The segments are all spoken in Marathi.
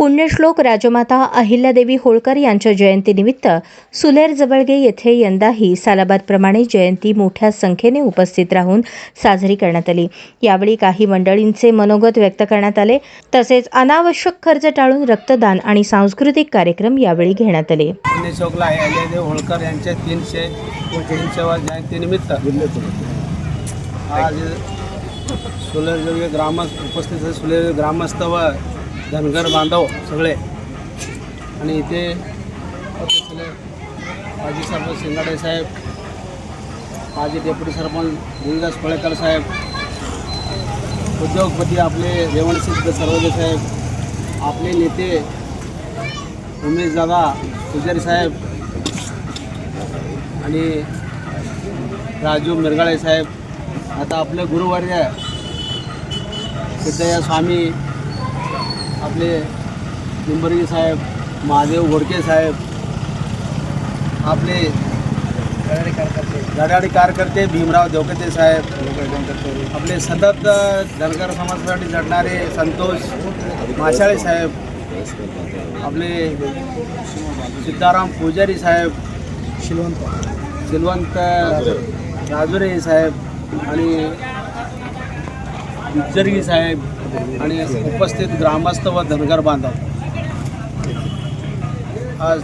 पुण्यश्लोक राजमाता अहिल्यादेवी होळकर यांच्या जयंतीनिमित्त सुलेर जवळगे येथे यंदाही सालाबादप्रमाणे जयंती मोठ्या संख्येने उपस्थित राहून साजरी करण्यात आली. यावेळी काही मंडळींचे मनोगत व्यक्त करण्यात आले. तसेच अनावश्यक खर्च टाळून रक्तदान आणि सांस्कृतिक कार्यक्रम यावेळी घेण्यात आले. पुणे अहिल्यादेवी होळकर यांच्या तीनशे जयंतीनिमित्त आज सुलेर ग्रामस्थ उपस्थित सुलेर ग्रामस्थ व धनगर बांधव सगळे. आणि इथे सगळे माजी सरपंच शिंगाडे साहेब माजी डेप्युटी सरपंच गुरुदास फळेकर साहेब उद्योगपती आपले रेवणसिद्ध सर्वजे साहेब आपले नेते उमेश दादा पुजारी साहेब आणि राजू मिरगाळे साहेब. आता आपले गुरुवर्य सिद्धय्या स्वामी आपले निंबर्गी साहेब महादेव घोडके साहेब आपले धडाडी कार्यकर्ते भीमराव देवकते साहेब आपले सतत धनगर समाजासाठी झटणारे संतोष माशाळे साहेब आपले सिद्धाराम पुजारी साहेब शिलवंत. सिलवंत राजुरे साहेब आणि विजर्गी साहेब आणि उपस्थित ग्रामस्थ व धनगर बांधव. आज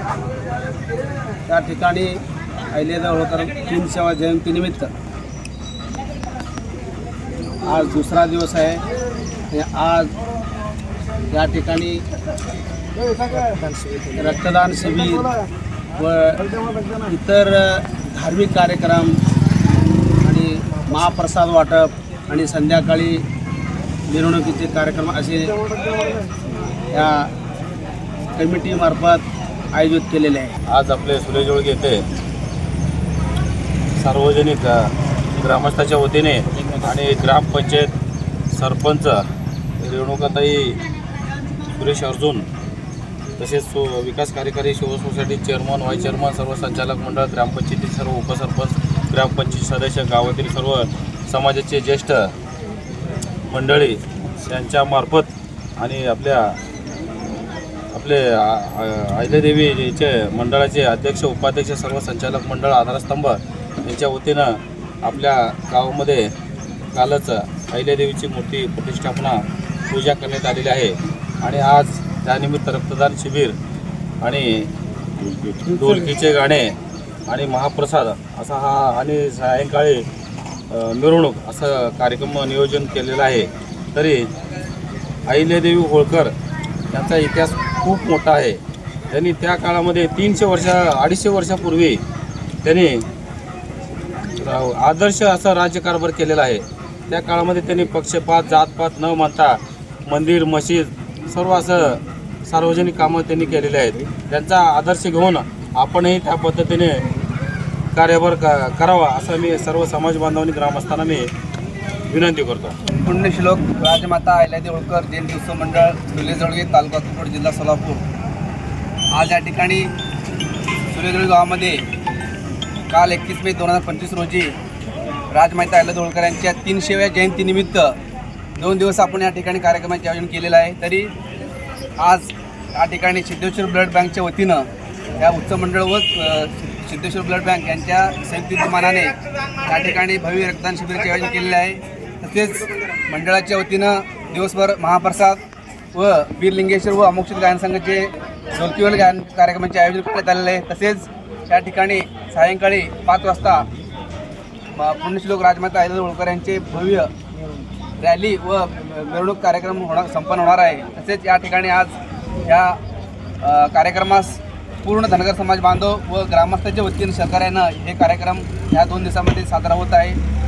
त्या ठिकाणी अहिल्यादेव होळकर तीन सेवा जयंतीनिमित्त आज दुसरा दिवस आहे. आणि आज या ठिकाणी रक्तदान शिबिर व इतर धार्मिक कार्यक्रम आणि महाप्रसाद वाटप आणि संध्याकाळी मिरवणुकीचे कार्यक्रम असे या कमिटीमार्फत आयोजित केलेले आहे. आज आपले सुरेजोळगे येथे सार्वजनिक ग्रामस्थाच्या वतीने आणि ग्रामपंचायत सरपंच रेणुकाताई सुरेश अर्जुन तसेच सो विकास कार्यकारी Shiv society chairman vice chairman सर्व संचालक मंडळ ग्रामपंचायतीतील सर्व उपसरपंच ग्रामपंचायत सदस्य गावातील सर्व समाजाचे ज्येष्ठ मंडळी यांच्यामार्फत आणि आपल्या आपले आ- अहिल्यादेवीचे मंडळाचे अध्यक्ष उपाध्यक्ष सर्व संचालक मंडळ आधारस्तंभ यांच्या वतीनं आपल्या गावामध्ये कालच अहिल्यादेवीची मूर्ती प्रतिष्ठापना पूजा करण्यात आलेली आहे. आणि आज त्यानिमित्त रक्तदान शिबिर आणि ढोलकीचे गाणे आणि महाप्रसाद असा हा आणि सायंकाळी मिरवणूक असं कार्यक्रम नियोजन केलेलं आहे. तरी अहिल्यादेवी होळकर यांचा इतिहास खूप मोठा आहे. त्यांनी त्या काळामध्ये तीनशे वर्षा अडीचशे वर्षापूर्वी त्यांनी आदर्श असा राज्यकारभार केलेला आहे. त्या काळामध्ये त्यांनी पक्षपात जातपात न मानता मंदिर मशीद सर्व असं सार्वजनिक कामं त्यांनी केलेले आहेत. त्यांचा आदर्श घेऊन आपणही त्या पद्धतीने कार्यभार क करावा असं मी सर्व समाज बांधवांनी ग्रामस्थांना मी विनंती करतो. पुण्यश्लोक राजमाता अहिल्यादेवी होळकर जयंती उत्सव मंडळ सुलेजोळगे तालुका कुपड जिल्हा सोलापूर. आज या ठिकाणी सुलेजोळगे गावामध्ये काल एकतीस मे दोन हजार पंचवीस रोजी राजमाता अहिल्यादेवी होळकर यांच्या तीनशेव्या जयंतीनिमित्त दोन दिवस आपण या ठिकाणी कार्यक्रमाचे आयोजन केलेलं आहे. तरी आज या ठिकाणी सिद्धेश्वर ब्लड बँकच्या वतीनं या उत्सव मंडळ व सिद्धेश्वर ब्लड बँक यांच्या संयुक्त विद्यमानाने या ठिकाणी भव्य रक्तदान शिबिराचे आयोजन केलेले आहे. तसेच मंडळाच्या वतीनं दिवसभर महाप्रसाद व वीरलिंगेश्वर व अमोक्षित गायन संघाचे ढोलकीवल गायन कार्यक्रमाचे आयोजन करण्यात आलेले आहे. तसेच त्या ठिकाणी सायंकाळी पाच वाजता पुण्यश्लोक राजमाता अहिल्यादेवी होळकर यांचे भव्य रॅली व मिरवणूक कार्यक्रम होणार संपन्न होणार आहे. तसेच या ठिकाणी आज या कार्यक्रमास पूर्ण धनगर समाज बांधव व ग्रामस्थांच्या वतीनं सहकार्यानं हे कार्यक्रम या दोन दिवसामध्ये साजरा होत आहे.